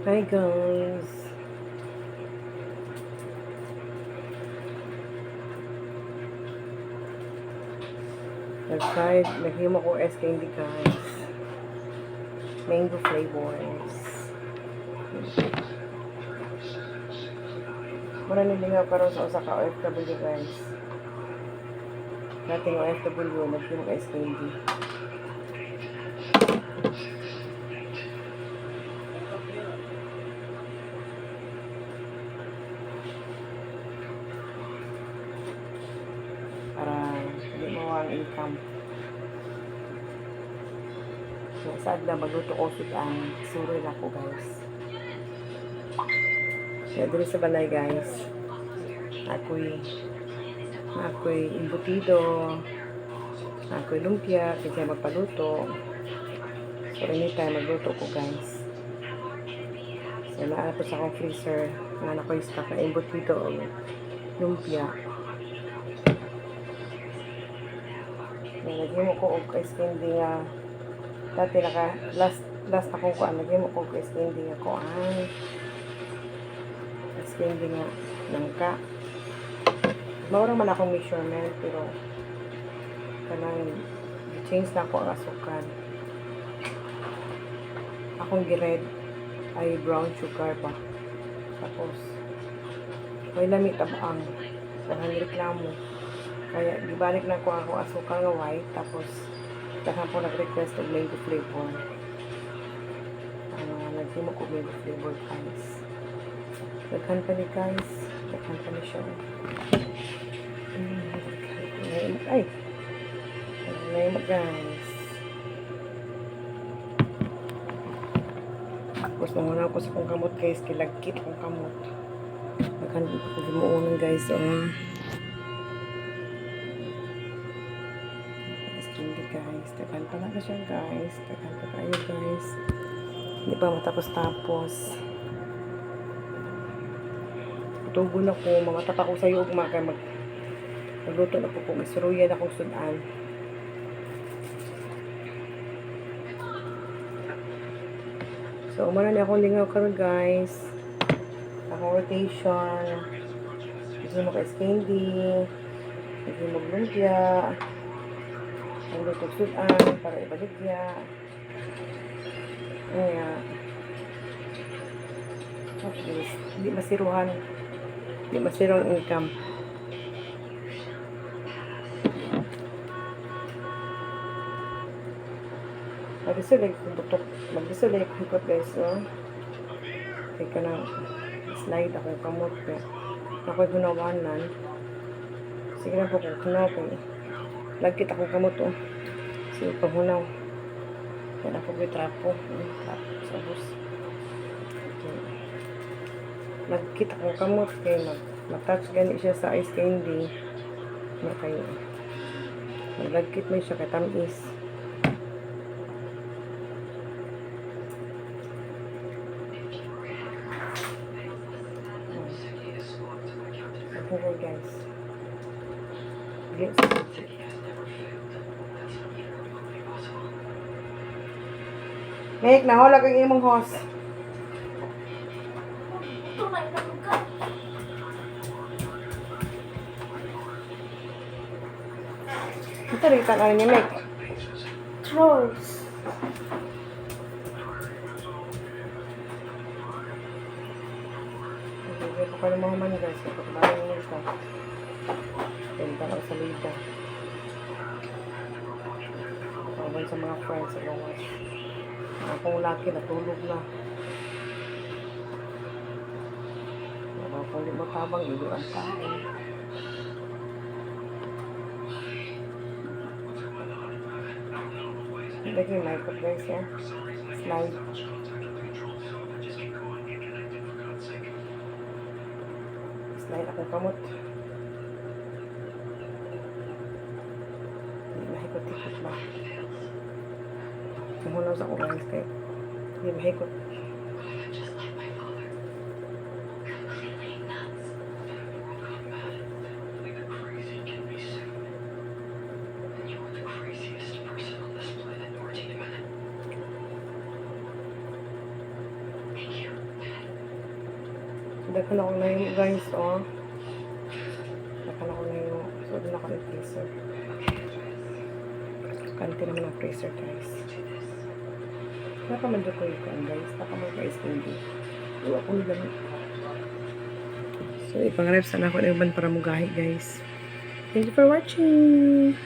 Hi guys. Nag-fried, naghimo ko S candy guys. Mango flavors. Mura nilingaw karon sa usa ka OFW guys. Dating OFW, naghimo ko S candy. para hindi mo ang income. So, sad na magluto sa ang suroy na ko guys. Kaya dito sa balay guys, ako'y ako'y imbutido, ako'y lumpia, kasi magpaluto. So, anytime magluto ko guys. So, naara po sa akong freezer, nga na ko stock na imbutido lumpia. Naging mo ko og candy nga. Dati naka last last akong kuan naging mo ko og candy nga kuan candy nga nangka. Mawala man akong measurement pero kanang change na ko ang asukal. Akong gired ay brown sugar pa. Tapos may lamit ang ang reklamo kaya, gibalik na ko ako asukal nga white, tapos dahan po nag-request ng mango flavor. Uh, Naghimo ko mango flavor guys. Daghan pa ni guys. Daghan pa ni siya. Mm, daghan. Ay! Ngayon guys. Tapos namuna ako sa kong kamot guys. Kilagkit akong kamot. Daghan ko gimuunan guys. Oh. Tagal pa na siya guys. Tagal pa tayo guys. Hindi pa matapos-tapos. Tugo na ko. Mamatap ako sa iyo. Mga mag magluto na po ko. Masuruyan akong sudan. So, umano na akong lingaw karon guys. Akong rotation. Gusto mo ka candy. Gusto mo lumpia ang lutog sudan para ibaligya. Kaya, at least, hindi masiruhan. Hindi masiruhan ang income. Mag-isulay, tutok, mag-isulay, hikot guys, so. Kaya ka na, slide ako kamot, ako'y gunawanan. Sige lang po kung kaya, Lagkit ako kamot oh. Sige pahunaw. Yan ako may trapo. Trapo sa bus. Okay. Lagkit ako kamot kay mag matouch gani siya sa ice candy. Na kay Naglagkit mo siya kay tamis. Okay guys. Get Mek, nahulag ang imong host. Ito rin ka ni Mek. Trolls. Hindi ko pa naman man guys. Kapag bahay mo ito. Penta lang sa lida. Tawag sa mga friends sa gawas. Akong laki natulog na. Di mo tabang ilo ang tayo. Lagi yung makeup guys ya. Slide. Slide akong kamot. Hindi mahikot-hikot ba? Tumunaw sa orange kay hindi mahikot. Daghan ako na yung guys, oh. Daghan ako na yung, so din ako ng freezer. Kanti naman ang freezer, guys. Nakamadyo ko yung guys. Nakamadyo ko yung hindi. Wala ko nila. So, ipangarap sana ako ng iban para mugahi, guys. Thank you for watching.